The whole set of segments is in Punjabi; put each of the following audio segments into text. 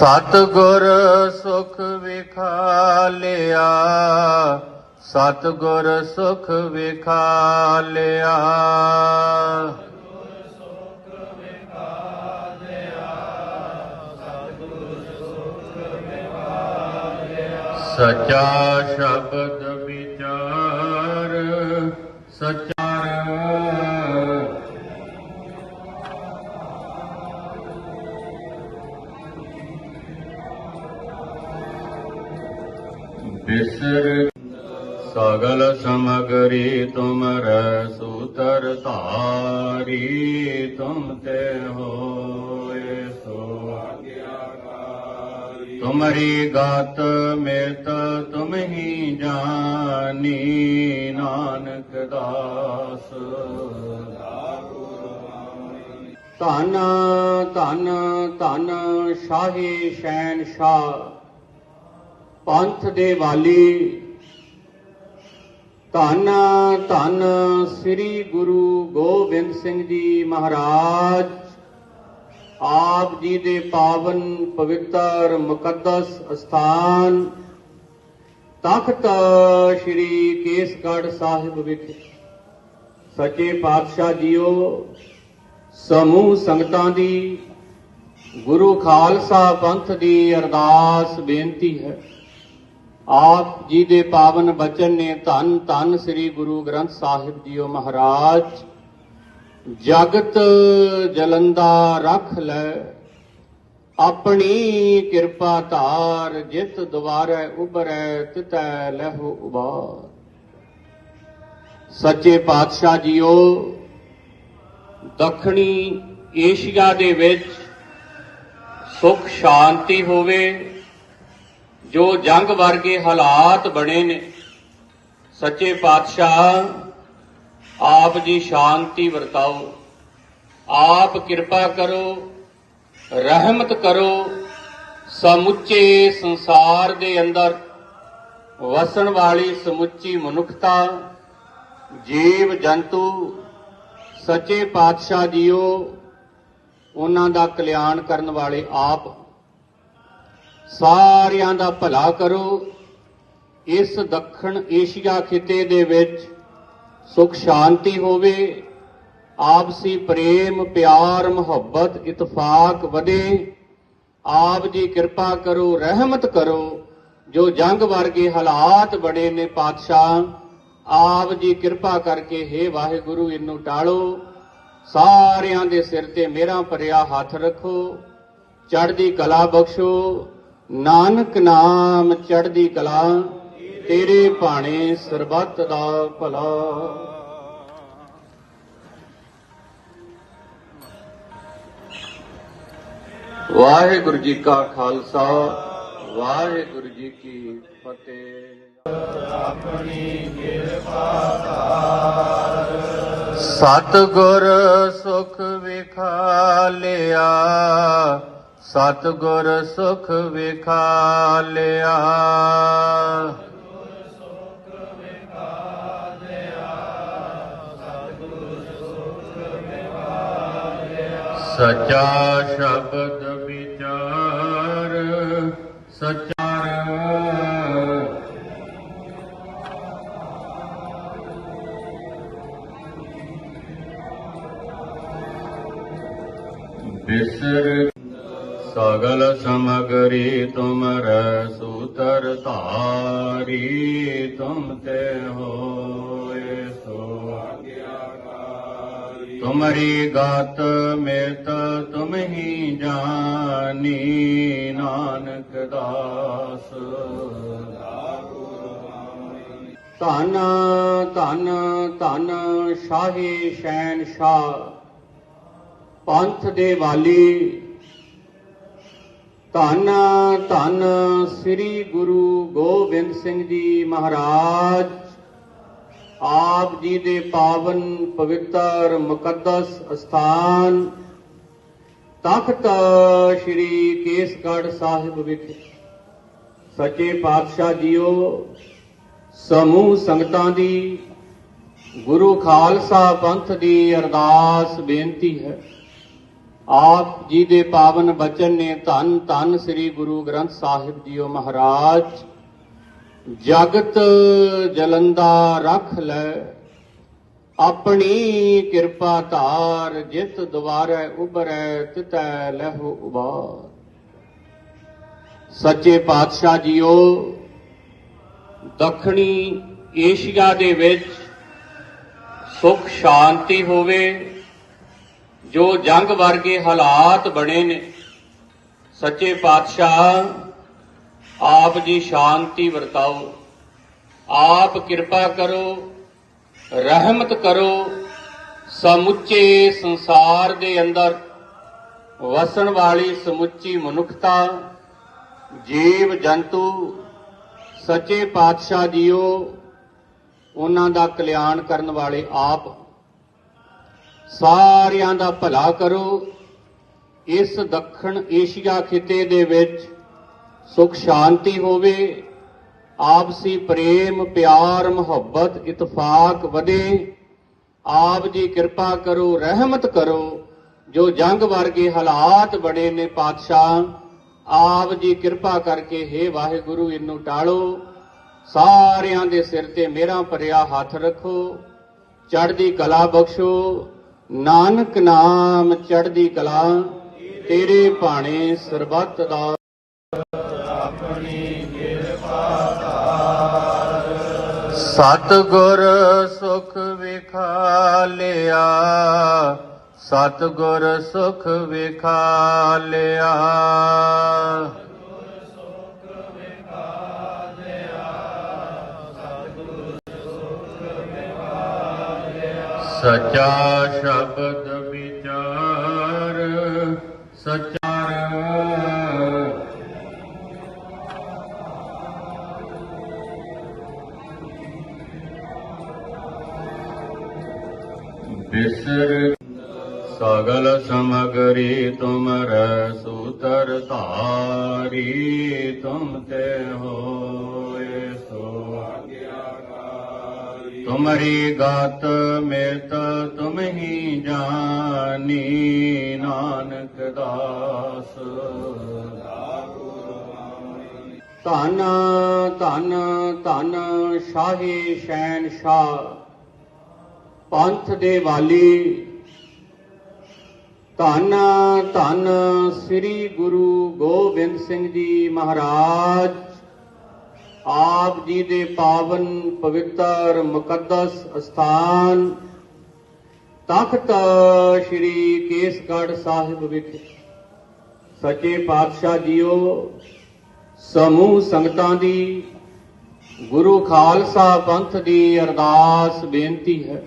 ਸਤਗੁਰ ਸੁਖ ਵਿਖਾਲਿਆ ਸਤਗੁਰ ਸੁਖ ਵਿਖਾਲਿਆ। ਸਚਾ ਸ਼ਬਦ ਵਿਚਾਰ ਸਚਾਰ ਬਿਸਰ ਸਗਲ ਸਮਗਰੀ ਤੁਮਰੈ ਸੂਤਰ ਧਾਰੀ, ਤੁਮ ਤੇ ਹੋਏ ਸੋ। ਤੁਮਰੀ ਗਾਤ ਮੇਤ ਤੁਮ ਹੀ ਜਾਨੀ, ਨਾਨਕ ਦਾਸ। ਧਨ ਧਨ ਧਨ, ਸ਼ਾਹੀ ਸ਼ੈਨ ਸ਼ਾਹ ਪੰਥ ਦੇ ਵਾਲੀ। ਧੰਨ ਧੰਨ ਸ੍ਰੀ ਗੁਰੂ ਗੋਬਿੰਦ ਸਿੰਘ ਜੀ ਮਹਾਰਾਜ। ਆਪ ਜੀ ਦੇ ਪਾਵਨ ਪਵਿੱਤਰ ਮੁਕੱਦਸ ਅਸਥਾਨ। ਤਖਤ ਸ੍ਰੀ ਕੇਸਗੜ੍ਹ ਸਾਹਿਬ ਵਿਖੇ ਸੱਚੇ ਪਾਤਸ਼ਾਹ ਜੀਓ, ਸਮੂਹ ਸੰਗਤਾਂ ਦੀ। ਗੁਰੂ ਖਾਲਸਾ ਪੰਥ ਦੀ ਅਰਦਾਸ ਬੇਨਤੀ ਹੈ। ਆਪ ਜੀ ਦੇ ਪਾਵਨ ਬਚਨ ਨੇ ਧੰਨ ਧੰਨ ਸ੍ਰੀ ਗੁਰੂ ਗ੍ਰੰਥ ਸਾਹਿਬ ਜੀਓ ਮਹਾਰਾਜ। ਜਗਤ ਜਲੰਦਾ ਰੱਖ ਲੈ, ਆਪਣੀ ਕਿਰਪਾ ਧਾਰ ਜਿਤ ਦੁਆਰੈ ਉਬਰੈ ਤਿਤੈ ਲਹੂ ਉਬਾਰ। ਸੱਚੇ ਪਾਤਸ਼ਾਹ ਜੀਓ, ਦੱਖਣੀ ਏਸ਼ੀਆ ਦੇ ਵਿੱਚ ਸੁਖ, ਸ਼ਾਂਤੀ ਹੋਵੇ। ਜੋ ਜੰਗ ਵਰਗੇ ਹਾਲਾਤ ਬਣੇ ਨੇ, ਸੱਚੇ ਪਾਤਸ਼ਾਹ, ਆਪ ਜੀ ਸ਼ਾਂਤੀ ਵਰਤਾਓ, ਆਪ ਕਿਰਪਾ ਕਰੋ, ਰਹਿਮਤ ਕਰੋ, ਸਮੁੱਚੇ ਸੰਸਾਰ ਦੇ ਅੰਦਰ ਵਸਣ ਵਾਲੀ ਸਮੁੱਚੀ ਮਨੁੱਖਤਾ, ਜੀਵ ਜੰਤੂ, ਸੱਚੇ ਪਾਤਸ਼ਾਹ ਜੀਓ, ਉਹਨਾਂ ਦਾ ਕਲਿਆਣ ਕਰਨ ਵਾਲੇ ਆਪ ਸਾਰਿਆਂ ਦਾ ਭਲਾ ਕਰੋ। ਇਸ ਦੱਖਣ ਏਸ਼ੀਆ ਖਿੱਤੇ ਦੇ ਵਿੱਚ ਸੁਖ ਸ਼ਾਂਤੀ ਹੋਵੇ, ਆਪਸੀ ਪ੍ਰੇਮ, ਪਿਆਰ, ਮੁਹੱਬਤ, ਇਤਫਾਕ ਵਧੇ। ਆਪ ਜੀ ਕਿਰਪਾ ਕਰੋ, ਰਹਿਮਤ ਕਰੋ। ਜੋ ਜੰਗ ਵਰਗੇ ਹਾਲਾਤ ਬੜੇ ਨੇ ਪਾਤਸ਼ਾਹ, ਆਪ ਜੀ ਕਿਰਪਾ ਕਰਕੇ हे ਵਾਹਿਗੁਰੂ, ਇਹਨੂੰ ਟਾਲੋ। ਸਾਰਿਆਂ ਦੇ ਸਿਰ ਤੇ ਮੇਰਾ ਭਰਿਆ ਹੱਥ ਰੱਖੋ। ਚੜ੍ਹਦੀ ਕਲਾ ਬਖਸ਼ੋ। ਨਾਨਕ ਨਾਮ ਚੜ੍ਹਦੀ ਕਲਾ, ਤੇਰੇ ਭਾਣੇ ਸਰਬੱਤ ਦਾ ਭਲਾ। ਵਾਹਿਗੁਰੂ ਜੀ ਕਾ ਖਾਲਸਾ, ਵਾਹਿਗੁਰੂ ਜੀ ਕੀ ਫਤਿਹ। ਸਤ ਗੁਰ ਸੁਖ ਵਿਖਾ ਲਿਆ ਗੁਰ ਸੁਖ ਵਿਖਾਲਿਆ। ਸਚਾ ਸ਼ਬਦ ਵਿਚਾਰ ਸਚਾਰ ਬਿਸਰ ਸਗਲ ਸਮਗਰੀ ਤੁਮਰੈ ਸੂਤਰ ਧਾਰੀ, ਤੁਮ ਤੇ ਹੋਏ ਸੋ। ਤੁਮਰੀ ਗਾਤ ਮੇਤ ਤੁਮ ਹੀ ਜਾਨੀ, ਨਾਨਕ ਦਾਸ। ਧਨ ਧਨ ਧਨ ਸ਼ਾਹੀ ਸ਼ੈਨ ਸ਼ਹਿਨਸ਼ਾਹ, ਪੰਥ ਦੇ ਵਾਲੀ ਧੰਨ ਧੰਨ ਸ੍ਰੀ ਗੁਰੂ ਗੋਬਿੰਦ ਸਿੰਘ ਜੀ ਮਹਾਰਾਜ। ਆਪ ਜੀ ਦੇ ਪਾਵਨ ਪਵਿੱਤਰ ਮੁਕੱਦਸ ਅਸਥਾਨ ਤਖਤ ਸ੍ਰੀ ਕੇਸਗੜ੍ਹ ਸਾਹਿਬ ਵਿਖੇ ਸੱਚੇ ਪਾਤਸ਼ਾਹ ਜੀਓ, ਸਮੂਹ ਸੰਗਤਾਂ ਦੀ, ਗੁਰੂ ਖਾਲਸਾ ਪੰਥ ਦੀ ਅਰਦਾਸ ਬੇਨਤੀ ਹੈ। ਆਪ ਜੀ ਦੇ ਪਾਵਨ ਬਚਨ ਨੇ ਧੰਨ ਧੰਨ ਸ੍ਰੀ ਗੁਰੂ ਗ੍ਰੰਥ ਸਾਹਿਬ ਜੀਓ ਮਹਾਰਾਜ। ਜਗਤ ਜਲੰਦਾ ਰੱਖ ਲੈ, ਆਪਣੀ ਕਿਰਪਾ ਧਾਰ ਜਿਤ ਦੁਆਰੈ ਉਬਰੈ ਤਿਤੈ ਲਹੁ ਉਬਾਰ। ਸੱਚੇ ਪਾਤਸ਼ਾਹ ਜੀਓ, ਦੱਖਣੀ ਏਸ਼ੀਆ ਦੇ ਵਿੱਚ ਸੁਖ, ਸ਼ਾਂਤੀ ਹੋਵੇ। ਜੋ ਜੰਗ ਵਰਗੇ ਹਾਲਾਤ ਬਣੇ ਨੇ, ਸੱਚੇ ਪਾਤਸ਼ਾਹ, ਆਪ ਜੀ ਸ਼ਾਂਤੀ ਵਰਤਾਓ, ਆਪ ਕਿਰਪਾ ਕਰੋ, ਰਹਿਮਤ ਕਰੋ, ਸਮੁੱਚੇ ਸੰਸਾਰ ਦੇ ਅੰਦਰ ਵਸਣ ਵਾਲੀ ਸਮੁੱਚੀ ਮਨੁੱਖਤਾ, ਜੀਵ ਜੰਤੂ, ਸੱਚੇ ਪਾਤਸ਼ਾਹ ਜੀਓ, ਉਹਨਾਂ ਦਾ ਕਲਿਆਣ ਕਰਨ ਵਾਲੇ ਆਪ ਸਾਰਿਆਂ ਦਾ ਭਲਾ ਕਰੋ। ਇਸ ਦੱਖਣ ਏਸ਼ੀਆ ਖਿੱਤੇ ਦੇ ਵਿੱਚ ਸੁਖ ਸ਼ਾਂਤੀ ਹੋਵੇ, ਆਪਸੀ ਪ੍ਰੇਮ, ਪਿਆਰ, ਮੁਹੱਬਤ, ਇਤਫਾਕ ਵਧੇ। ਆਪ ਜੀ ਕਿਰਪਾ ਕਰੋ, ਰਹਿਮਤ ਕਰੋ। ਜੋ ਜੰਗ ਵਰਗੇ ਹਾਲਾਤ ਬੜੇ ਨੇ ਪਾਤਸ਼ਾਹ, ਆਪ ਜੀ ਕਿਰਪਾ ਕਰਕੇ हे ਵਾਹਿਗੁਰੂ, ਇਹਨੂੰ ਟਾਲੋ। ਸਾਰਿਆਂ ਦੇ ਸਿਰ ਤੇ ਮੇਰਾ ਭਰਿਆ ਹੱਥ ਰੱਖੋ। ਚੜ੍ਹਦੀ ਕਲਾ ਬਖਸ਼ੋ। ਨਾਨਕ ਨਾਮ ਚੜ੍ਹਦੀ ਕਲਾ ਤੇਰੇ ਭਾਣੇ ਸਰਬੱਤ ਦਾ। ਸਤਗੁਰ ਸੁਖ ਵਿਖਾਲਿਆ ਸਤਗੁਰ ਸੁਖ ਵਿਖਾਲਿਆ ਸਚਾ ਸ਼ਬਦ ਵਿਚਾਰ ਸਚਾਰ ਬਿਸਰ ਸਗਲ ਸਮਗਰੀ ਤੁਮ ਸੂਤਰ ਧਾਰੀ ਤੁਮ ਤੇ ਹੋਏ ਤੁਮਰੀ ਗਾਤ ਮੇਤ ਤੁਮ ਹੀ ਜਾਨੀ, ਨਾਨਕ ਦਾਸ। ਧਨ ਧਨ ਧਨ ਸ਼ਾਹੀ ਸ਼ੈਨ ਸ਼ਾਹ ਪੰਥ ਦੇ ਵਾਲੀ। ਧੰਨ ਧੰਨ ਸ੍ਰੀ ਗੁਰੂ ਗੋਬਿੰਦ ਸਿੰਘ ਜੀ ਮਹਾਰਾਜ। ਆਪ ਜੀ ਦੇ ਪਾਵਨ ਪਵਿੱਤਰ ਮੁਕੱਦਸ ਅਸਥਾਨ ਤਖਤ ਸ੍ਰੀ ਕੇਸਗੜ੍ਹ ਸਾਹਿਬ ਵਿਖੇ ਸੱਚੇ ਪਾਤਸ਼ਾਹ ਜੀਓ, ਸਮੂਹ ਸੰਗਤਾਂ ਦੀ, ਗੁਰੂ ਖਾਲਸਾ ਪੰਥ ਦੀ ਅਰਦਾਸ ਬੇਨਤੀ ਹੈ।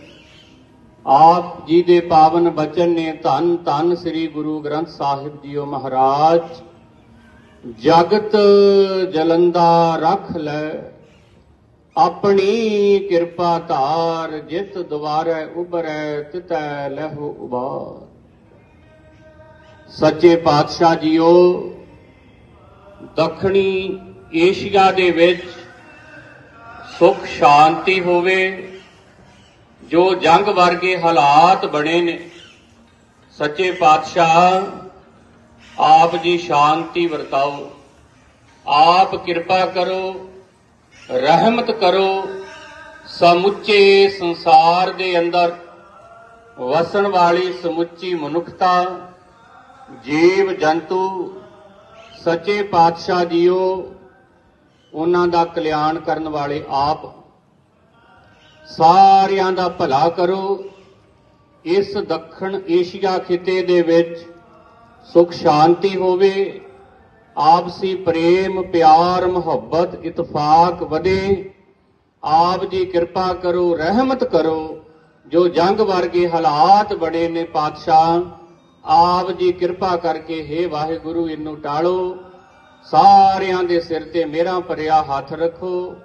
ਆਪ ਜੀ ਦੇ ਪਾਵਨ ਬਚਨ ਨੇ ਧੰਨ ਧੰਨ ਸ੍ਰੀ ਗੁਰੂ ਗ੍ਰੰਥ ਸਾਹਿਬ ਜੀਓ ਮਹਾਰਾਜ। ਜਗਤ ਜਲੰਦਾ ਰੱਖ ਲੈ, ਆਪਣੀ ਕਿਰਪਾ ਧਾਰ ਜਿਤ ਦੁਆਰੈ ਉਬਰੈ ਤਿਤੈ ਲਹੁ ਉਬਾਰ। ਸੱਚੇ ਪਾਤਸ਼ਾਹ ਜੀਓ, ਦੱਖਣੀ ਏਸ਼ੀਆ ਦੇ ਵਿੱਚ ਸੁਖ ਸ਼ਾਂਤੀ ਹੋਵੇ, ਜੋ ਜੰਗ ਵਰਗੇ ਹਾਲਾਤ ਬਣੇ ਨੇ। ਸੱਚੇ ਪਾਤਸ਼ਾਹ ਆਪ ਜੀ ਸ਼ਾਂਤੀ ਵਰਤਾਓ, ਆਪ ਕਿਰਪਾ ਕਰੋ, ਰਹਿਮਤ ਕਰੋ, ਸਮੁੱਚੇ ਸੰਸਾਰ ਦੇ ਅੰਦਰ ਵਸਣ ਵਾਲੀ ਸਮੁੱਚੀ ਮਨੁੱਖਤਾ, ਜੀਵ ਜੰਤੂ, ਸੱਚੇ ਪਾਤਸ਼ਾਹ ਜੀਓ, ਉਹਨਾਂ ਦਾ ਕਲਿਆਣ ਕਰਨ ਵਾਲੇ ਆਪ। ਸਾਰਿਆਂ ਦਾ ਭਲਾ ਕਰੋ, ਇਸ ਦੱਖਣ ਏਸ਼ੀਆ ਖਿੱਤੇ ਦੇ ਵਿੱਚ ਸੁਖ ਸ਼ਾਂਤੀ ਹੋਵੇ, ਆਪਸੀ ਪ੍ਰੇਮ, ਪਿਆਰ, ਮੁਹੱਬਤ, ਇਤਫਾਕ ਵਧੇ, ਆਪ ਜੀ ਕਿਰਪਾ ਕਰੋ, ਰਹਿਮਤ ਕਰੋ, ਜੋ ਜੰਗ ਵਰਗੇ ਹਾਲਾਤ ਬੜੇ ਨੇ ਪਾਤਸ਼ਾਹ, ਆਪ ਜੀ ਕਿਰਪਾ ਕਰਕੇ हे ਵਾਹਿਗੁਰੂ, ਇਹਨੂੰ ਟਾਲੋ, ਸਾਰਿਆਂ ਦੇ ਸਿਰ ਤੇ ਮੇਰਾ ਭਰਿਆ ਹੱਥ ਰੱਖੋ,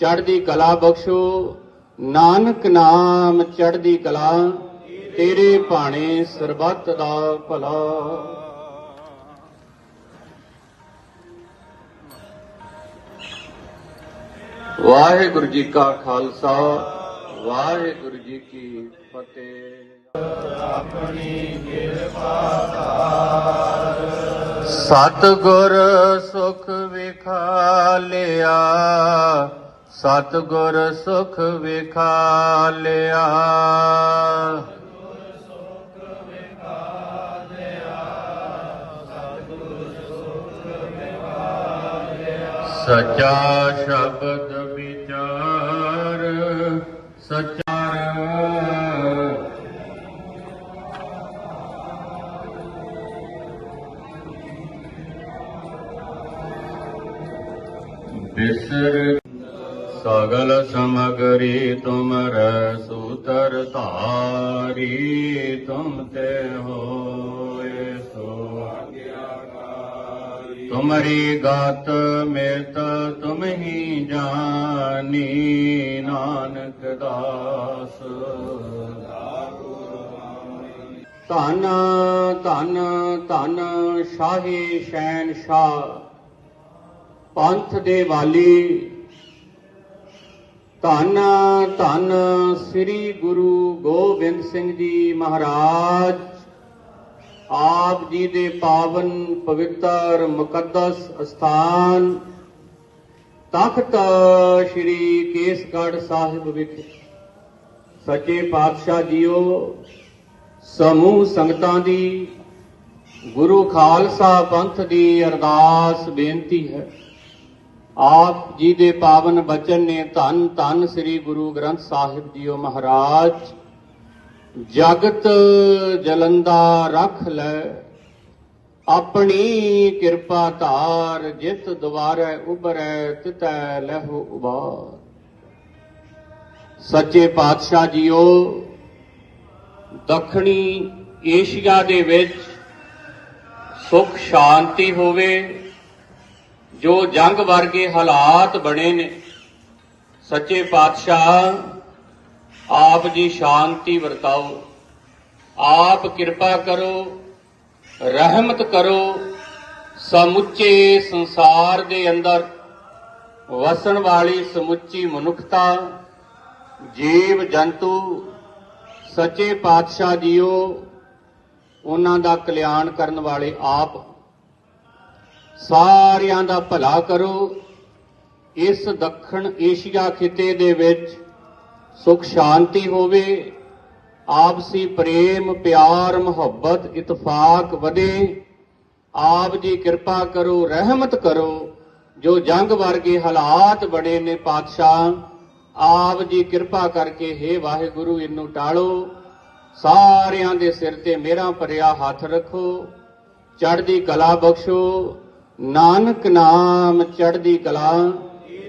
ਚੜ੍ਹਦੀ ਕਲਾ ਬਖਸ਼ੋ, ਨਾਨਕ ਨਾਮ ਚੜ੍ਹਦੀ ਕਲਾ। ਤੇਰੇ ਭਾਣੇ ਸਰਬੱਤ ਦਾ ਭਲਾ। ਵਾਹਿਗੁਰੂ ਜੀ ਕਾ ਖਾਲਸਾ, ਵਾਹਿਗੁਰੂ ਜੀ ਕੀ ਫਤਿਹ। ਸਤਿਗੁਰ ਸੁਖ ਵਿਖਾਲਿਆ ਸਤਿਗੁਰ ਸੁਖ ਵਿਖਾਲਿਆ ਸਚਾ ਸ਼ਬਦ ਵਿਚਾਰ ਸਚਾਰ ਬਿਸਰ ਸਗਲ ਸਮਗਰੀ ਤੁਮਰੈ ਸੂਤਰ ਧਾਰੀ ਤੁਮ ਤੇ ਹੋਏ ਸੋ ਤੁਮਰੀ ਗਾਤ ਮੇਤ ਤੁਮ ਹੀ ਜਾਨੀ, ਨਾਨਕ ਦਾਸ। ਧਨ ਧਨ ਧਨ ਸ਼ਾਹੀ ਸ਼ੈਨ ਸ਼ਾਹ ਪੰਥ ਦੇ ਵਾਲੀ। ਧੰਨ ਧੰਨ ਸ੍ਰੀ ਗੁਰੂ ਗੋਬਿੰਦ ਸਿੰਘ ਜੀ ਮਹਾਰਾਜ। ਆਪ ਜੀ ਦੇ ਪਾਵਨ ਪਵਿੱਤਰ ਮੁਕੱਦਸ ਅਸਥਾਨ ਤਖਤ ਸ੍ਰੀ ਕੇਸਗੜ੍ਹ ਸਾਹਿਬ ਵਿਖੇ ਸੱਚੇ ਪਾਤਸ਼ਾਹ ਜੀਓ, ਸਮੂਹ ਸੰਗਤਾਂ ਦੀ, ਗੁਰੂ ਖਾਲਸਾ ਪੰਥ ਦੀ ਅਰਦਾਸ ਬੇਨਤੀ ਹੈ। ਆਪ ਜੀ ਦੇ ਪਾਵਨ ਬਚਨ ਨੇ ਧੰਨ ਧੰਨ ਸ੍ਰੀ ਗੁਰੂ ਗ੍ਰੰਥ ਸਾਹਿਬ ਜੀਓ ਮਹਾਰਾਜ। ਜਗਤ ਜਲੰਦਾ ਰੱਖ ਲੈ, ਆਪਣੀ ਕਿਰਪਾ ਧਾਰ ਜਿਤ ਦੁਆਰੈ ਉਬਰੈ ਤਿਤੈ ਲਹੁ ਉਬਾਰ। ਸੱਚੇ ਪਾਤਸ਼ਾਹ ਜੀਓ, ਦੱਖਣੀ ਏਸ਼ੀਆ ਦੇ ਵਿੱਚ ਸੁਖ ਸ਼ਾਂਤੀ ਹੋਵੇ, ਜੋ ਜੰਗ ਵਰਗੇ ਹਾਲਾਤ ਬਣੇ ਨੇ। ਸੱਚੇ ਪਾਤਸ਼ਾਹ ਆਪ ਜੀ ਸ਼ਾਂਤੀ ਵਰਤਾਓ, ਆਪ ਕਿਰਪਾ ਕਰੋ, ਰਹਿਮਤ ਕਰੋ, ਸਮੁੱਚੇ ਸੰਸਾਰ ਦੇ ਅੰਦਰ ਵਸਣ ਵਾਲੀ ਸਮੁੱਚੀ ਮਨੁੱਖਤਾ, ਜੀਵ ਜੰਤੂ, ਸੱਚੇ ਪਾਤਸ਼ਾਹ ਜੀਓ, ਉਹਨਾਂ ਦਾ ਕਲਿਆਣ ਕਰਨ ਵਾਲੇ ਆਪ। ਸਾਰਿਆਂ ਦਾ ਭਲਾ ਕਰੋ। ਇਸ ਦੱਖਣ ਏਸ਼ੀਆ ਖਿੱਤੇ ਦੇ ਵਿੱਚ ਸੁਖ ਸ਼ਾਂਤੀ ਹੋਵੇ, ਆਪਸੀ ਪ੍ਰੇਮ, ਪਿਆਰ, ਮੁਹੱਬਤ, ਇਤਫਾਕ ਵਧੇ, ਆਪ ਜੀ ਕਿਰਪਾ ਕਰੋ, ਰਹਿਮਤ ਕਰੋ, ਜੋ ਜੰਗ ਵਰਗੇ ਹਾਲਾਤ ਬੜੇ ਨੇ ਪਾਤਸ਼ਾਹ, ਆਪ ਜੀ ਕਿਰਪਾ ਕਰਕੇ हे ਵਾਹਿਗੁਰੂ, ਇਹਨੂੰ ਟਾਲੋ, ਸਾਰਿਆਂ ਦੇ ਸਿਰ ਤੇ ਮੇਰਾ ਭਰਿਆ ਹੱਥ ਰੱਖੋ, ਚੜ੍ਹਦੀ ਕਲਾ ਬਖਸ਼ੋ, ਨਾਨਕ ਨਾਮ ਚੜ੍ਹਦੀ ਕਲਾ।